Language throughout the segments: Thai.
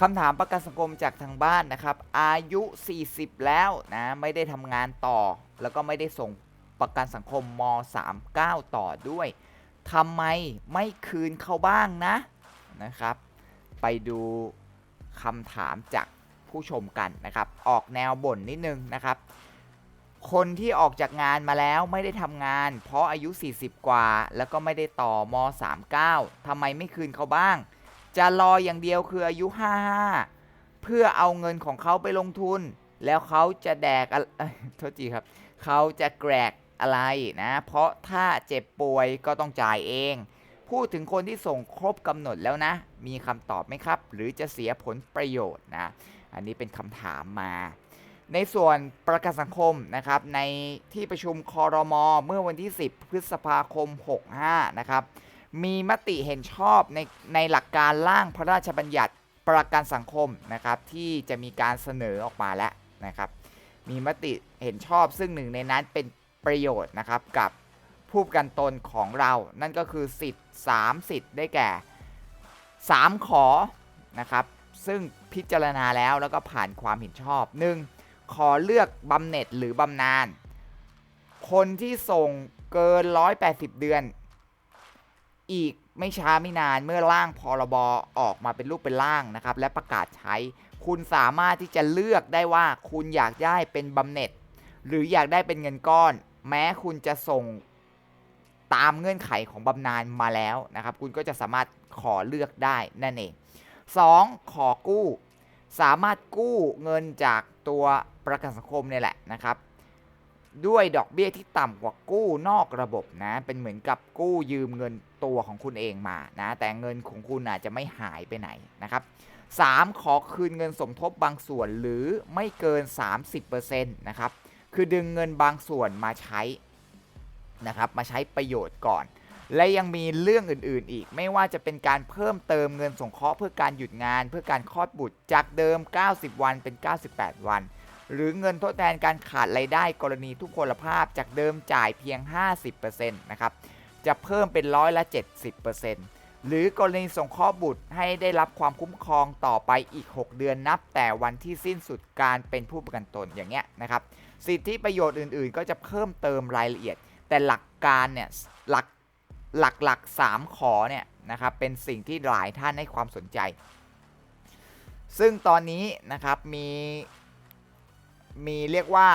คำถามประกันสังคมจากทางบ้านนะครับ อายุ 40 แล้วนะไม่ได้ทำงานต่อ แล้วก็ไม่ได้ส่งประกันสังคมม 39 ต่อด้วยทำไมไม่คืนเขาบ้างนะนะครับ ไปดูคำถามจากผู้ชมกันนะครับ ออกแนวบ่นนิดนึงนะครับ คนที่ออกจากงานมาแล้วไม่ได้ทำงาน เพราะอายุ 40 กว่า แล้วก็ไม่ได้ต่อม 39ทำไมไม่คืนเขาบ้าง จะรออย่างเดียวคืออายุ 55 เพื่อเอาเงินของเขาไปลงทุน แล้วเขาจะแดกอะเอ้ยโทษทีครับเขาจะแกรกอะไรนะ เพราะถ้าเจ็บป่วยก็ต้องจ่ายเอง พูดถึงคนที่ส่งครบกำหนดแล้วนะ มีคำตอบไหมครับ หรือจะเสียผลประโยชน์นะ อันนี้เป็นคำถามมาในส่วนประกันสังคมนะครับในที่ประชุมคอรมอเมื่อวันที่ 10 พฤษภาคม 65 นะครับ มีมติเห็นชอบในในหลักการร่างพระราชบัญญัติประกันสังคมนะครับที่จะมีการเสนอออกมาแล้วนะครับ มีมติเห็นชอบซึ่งหนึ่งในนั้นเป็นประโยชน์นะครับกับผู้ประกันตนของเรา นั่นก็คือสิทธิ์ 3 สิทธิ์ได้แก่ 3 ขอนะครับซึ่งพิจารณาแล้วแล้วก็ผ่านความเห็นชอบ 1. ขอเลือกบำเหน็จหรือบำนาญคนที่ส่งเกิน 180 เดือน อีกไม่ช้าไม่นานเมื่อร่างพรบออกมาเป็นรูปเป็นร่างนะครับ และประกาศใช้ คุณสามารถที่จะเลือกได้ว่าคุณอยากได้เป็นบำเหน็จ หรืออยากได้เป็นเงินก้อน แม้คุณจะส่งตามเงื่อนไขของบำนาญมาแล้วนะครับ คุณก็จะสามารถขอเลือกได้นั่นเอง 2. ขอกู้ สามารถกู้เงินจากตัวประกันสังคมเนี่ยแหละนะครับด้วยดอกเบี้ยที่ต่ำกว่ากู้นอกระบบนะ เป็นเหมือนกับกู้ยืมเงิน ตัวของคุณเองมานะแต่เงินของคุณอาจจะไม่หายไปไหนนะครับ 3. ขอคืนเงินสมทบบางส่วนหรือไม่เกิน 30%นะครับคือดึงเงินบางส่วนมาใช้นะครับมาใช้ประโยชน์ก่อน และยังมีเรื่องอื่นๆอีก ไม่ว่าจะเป็นการเพิ่มเติมเงินสงเคราะห์เพื่อการหยุดงาน เพื่อการคลอดบุตรจากเดิม 90 วันเป็น 98 วัน หรือเงินทดแทนการขาดรายได้กรณีทุกพลภาพจากเดิมจ่ายเพียง 50%นะครับ จะเพิ่มเป็นร้อยละ 70%หรือกรณีส่งเคราะห์บุตรให้ได้รับความคุ้มครองต่อไปอีก 6 เดือนนับ แต่วันที่สิ้นสุดการเป็นผู้ประกันตนอย่างเงี้ยนะครับ สิทธิประโยชน์อื่นๆ ก็จะเพิ่มเติมรายละเอียด แต่หลักการเนี่ยหลักหลักหลักสามขอเนี่ยนะครับเป็นสิ่งที่หลายท่านให้ความสนใจ ซึ่งตอนนี้นะครับมีมีเรียกว่า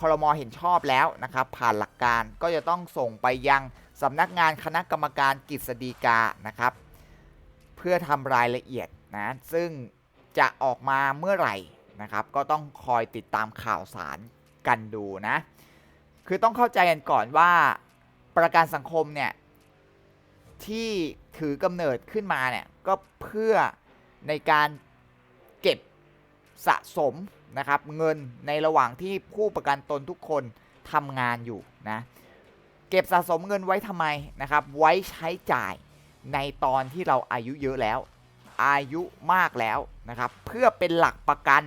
คอรมอเห็นชอบแล้วนะครับผ่านหลักการก็จะต้องส่งไปยัง สำนักงานคณะกรรมการกฤษฎีกานะครับ เพื่อทำรายละเอียดนะซึ่งจะออกมาเมื่อไหร่นะครับ ก็ต้องคอยติดตามข่าวสารกันดูนะ คือต้องเข้าใจกันก่อนว่าประกันสังคมเนี่ยที่ถือกำเนิดขึ้นมาเนี่ยก็เพื่อในการเก็บสะสมนะครับเงินในระหว่างที่ผู้ประกันตนทุกคนทำงานอยู่นะ ก็บสะสมเงินไว้ทำไมนะครับ ไว้ใช้จ่ายในตอนที่เราอายุเยอะแล้ว อายุมากแล้วนะครับ เพื่อเป็นหลักประกัน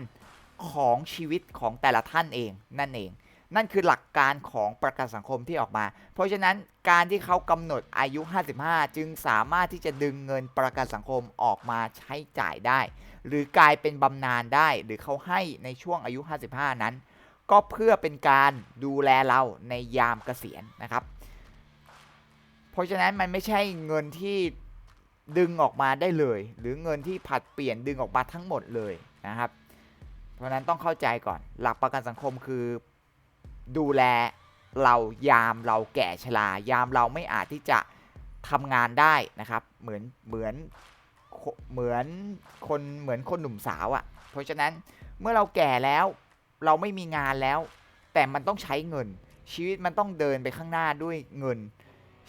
ของชีวิตของแต่ละท่านเองนั่นเอง นั่นคือหลักการของประกันสังคมที่ออกมา เพราะฉะนั้นการที่เขากำหนดอายุ 55 จึงสามารถที่จะดึงเงินประกันสังคมออกมาใช้จ่ายได้ หรือกลายเป็นบำนาญได้ หรือเขาให้ในช่วงอายุ 55 นั้น ก็เพื่อเป็นการดูแลเราในยามเกษียณนะครับ เพราะฉะนั้นมันไม่ใช่เงินที่ดึงออกมาได้เลย หรือเงินที่ผัดเปลี่ยนดึงออกมาทั้งหมดเลยนะครับ เพราะฉะนั้นต้องเข้าใจก่อน หลักประกันสังคมคือดูแลเรายามเราแก่ชรายามเราไม่อาจที่จะทำงานได้นะครับ เหมือนเหมือนเหมือนคนเหมือนคนหนุ่มสาวอะ่ะ เพราะฉะนั้นเมื่อเราแก่แล้วเราไม่มีงานแล้ว แต่มันต้องใช้เงิน ชีวิตมันต้องเดินไปข้างหน้าด้วยเงิน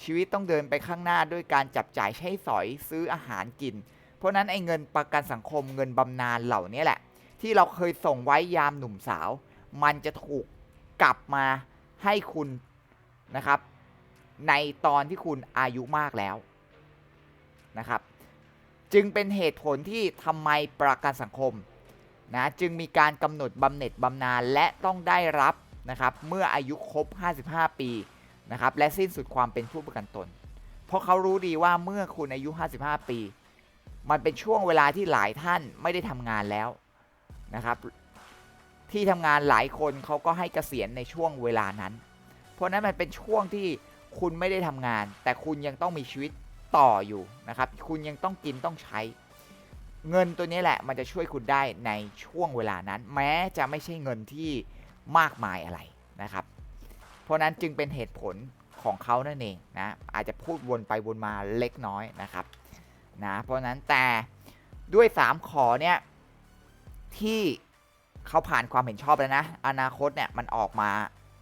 ชีวิตต้องเดินไปข้างหน้าด้วยการจับจ่ายใช้สอยซื้ออาหารกิน เพราะนั้นไอ้เงินประกันสังคมเงินบำนาญเหล่านี้แหละ ที่เราเคยส่งไว้ยามหนุ่มสาว มันจะถูกกลับมาให้คุณนะครับ ในตอนที่คุณอายุมากแล้วนะครับ จึงเป็นเหตุผลที่ทำไมประกันสังคมนะจึงมีการกำหนดบำเหน็จบำนาญและต้องได้รับนะครับ เมื่ออายุครบ 55 ปี นะครับและสิ้นสุดความเป็นผู้ประกันตน เพราะเขารู้ดีว่าเมื่อคุณอายุ 55 ปี มันเป็นช่วงเวลาที่หลายท่านไม่ได้ทำงานแล้วนะครับ ที่ทำงานหลายคนเขาก็ให้เกษียณในช่วงเวลานั้น เพราะฉะนั้นมันเป็นช่วงที่คุณไม่ได้ทำงาน แต่คุณยังต้องมีชีวิตต่ออยู่นะครับ คุณยังต้องกินต้องใช้ เงินตัวนี้แหละมันจะช่วยคุณได้ในช่วงเวลานั้น แม้จะไม่ใช่เงินที่มากมายอะไรนะครับ เพราะนั้นจึงเป็นเหตุผลของเขานั่นเองนะอาจจะพูดวนไปวนมาเล็กน้อยนะครับนะเพราะนั้นแต่ด้วย 3 ขอเนี่ยที่เขาผ่านความเห็นชอบแล้วนะ อนาคตเนี่ยมันออกมา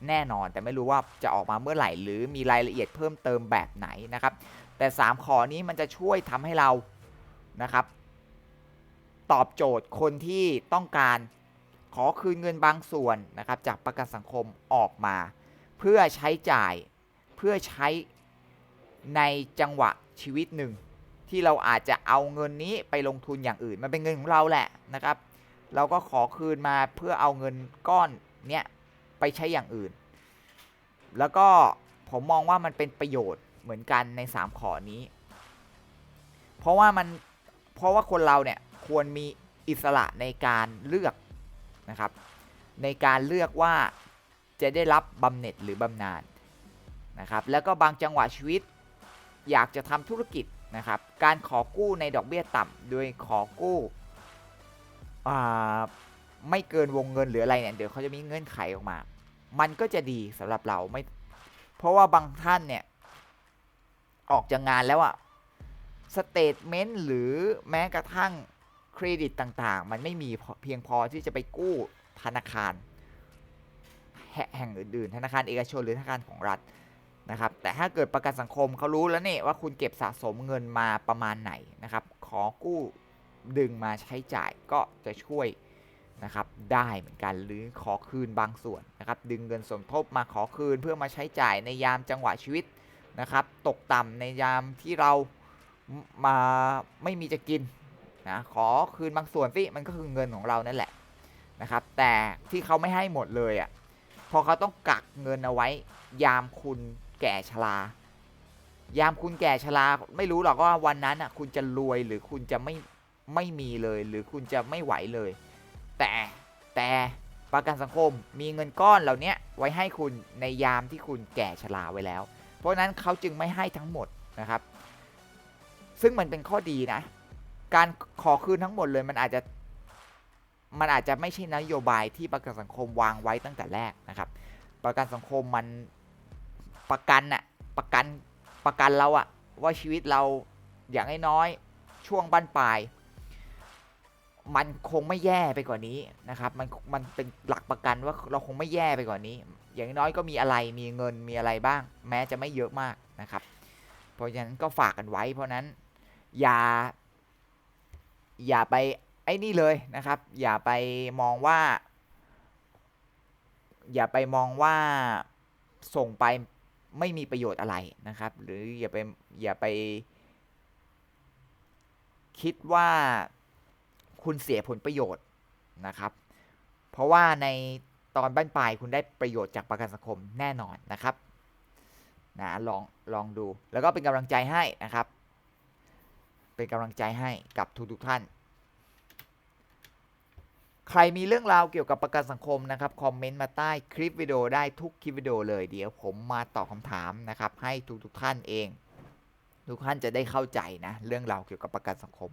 แน่นอน แต่ไม่รู้ว่าจะออกมาเมื่อไหร่ หรือมีรายละเอียดเพิ่มเติมแบบไหนนะครับ แต่ 3 ขอนี้มันจะช่วยทำให้เรานะครับ ตอบโจทย์คนที่ต้องการขอคืนเงินบางส่วนนะครับ จากประกันสังคมออกมา เพื่อใช้จ่ายเพื่อใช้ในจังหวะชีวิตหนึ่ง ที่เราอาจจะเอาเงินนี้ไปลงทุนอย่างอื่น มันเป็นเงินของเราแหละนะครับ เราก็ขอคืนมาเพื่อเอาเงินก้อนเนี้ยไปใช้อย่างอื่น แล้วก็ผมมองว่ามันเป็นประโยชน์เหมือนกันใน 3 ขอนี้ เพราะว่ามันเพราะว่าคนเราเนี่ยควรมีอิสระในการเลือกนะครับ ในการเลือกว่า จะได้รับบำเหน็จหรือบำนาญนะครับแล้วก็บางจังหวะชีวิตอยากจะทำธุรกิจนะครับการขอกู้ในดอกเบี้ยต่ำโดยขอกู้อ่าไม่เกินวงเงินหรืออะไรเนี่ยเดี๋ยวเขาจะมีเงื่อนไขออกมา มันก็จะดีสำหรับเราไม่ เพราะว่าบางท่านเนี่ยออกจากงานแล้วอะสเตทเมนต์หรือแม้กระทั่งเครดิตต่างๆ มันไม่มีเพียงพอที่จะไปกู้ธนาคาร แห่งอื่นๆ ธนาคารเอกชนหรือธนาคารของรัฐนะครับ แต่ถ้าเกิดประกันสังคมเขารู้แล้วเนี่ยว่าคุณเก็บสะสมเงินมาประมาณไหนนะครับ ขอกู้ดึงมาใช้จ่ายก็จะช่วยนะครับได้เหมือนกันหรือขอคืนบางส่วนนะครับ ดึงเงินสมทบมาขอคืนเพื่อมาใช้จ่ายในยามจังหวะชีวิตนะครับ ตกต่ำในยามที่เรามาไม่มีจะกินนะขอคืนบางส่วนสิมันก็คือเงินของเรานั่นแหละนะครับ แต่ที่เขาไม่ให้หมดเลยอะ่ะ พอเขาต้องกักเงินเอาไว้ ยามคุณแก่ชรายามคุณแก่ชราไม่รู้หรอกว่าวันนั้นอะ คุณจะรวยหรือคุณจะไม่ไม่มีเลย หรือคุณจะไม่ไหวเลย แต่แต่ประกันสังคมมีเงินก้อนเหล่านี้ไว้ให้คุณในยามที่คุณแก่ชราไว้แล้ว เพราะฉะนั้นเขาจึงไม่ให้ทั้งหมดนะครับ ซึ่งมันเป็นข้อดีนะ การขอคืนทั้งหมดเลยมันอาจจะ มันอาจจะไม่ใช่นโยบายที่ประกันสังคมวางไว้ตั้งแต่แรกนะครับ ประกันสังคมมันประกันอะประกันประกันเราอะว่าชีวิตเราอย่างน้อยๆช่วงบั้นปลาย มันคงไม่แย่ไปกว่านี้นะครับ มันมันเป็นหลักประกันว่าเราคงไม่แย่ไปกว่านี้ อย่างน้อยก็มีอะไรมีเงินมีอะไรบ้าง แม้จะไม่เยอะมากนะครับ เพราะฉะนั้นก็ฝากกันไว้ เพราะนั้นอย่าอย่าไป ไอ้นี่เลยนะครับ อย่าไปมองว่า อย่าไปมองว่าส่งไปไม่มีประโยชน์อะไรนะครับ หรืออย่าไปอย่าไป คิดว่าคุณเสียผลประโยชน์นะครับ เพราะว่าในตอนบ้านปลายคุณได้ประโยชน์จากประกันสังคมแน่นอนนะครับนะลองลองดูแล้วก็เป็นกำลังใจให้นะครับ เป็นกำลังใจให้กับทุกๆทท่าน ใครมีเรื่องราวเกี่ยวกับประกันสังคมนะครับคอมเมนต์มาใต้คลิปวิดีโอได้ทุกคลิปวิดีโอเลยเดี๋ยวผมมาตอบคำถามนะครับให้ทุกๆท่านเอง ทุกท่านจะได้เข้าใจนะเรื่องราวเกี่ยวกับประกันสังคม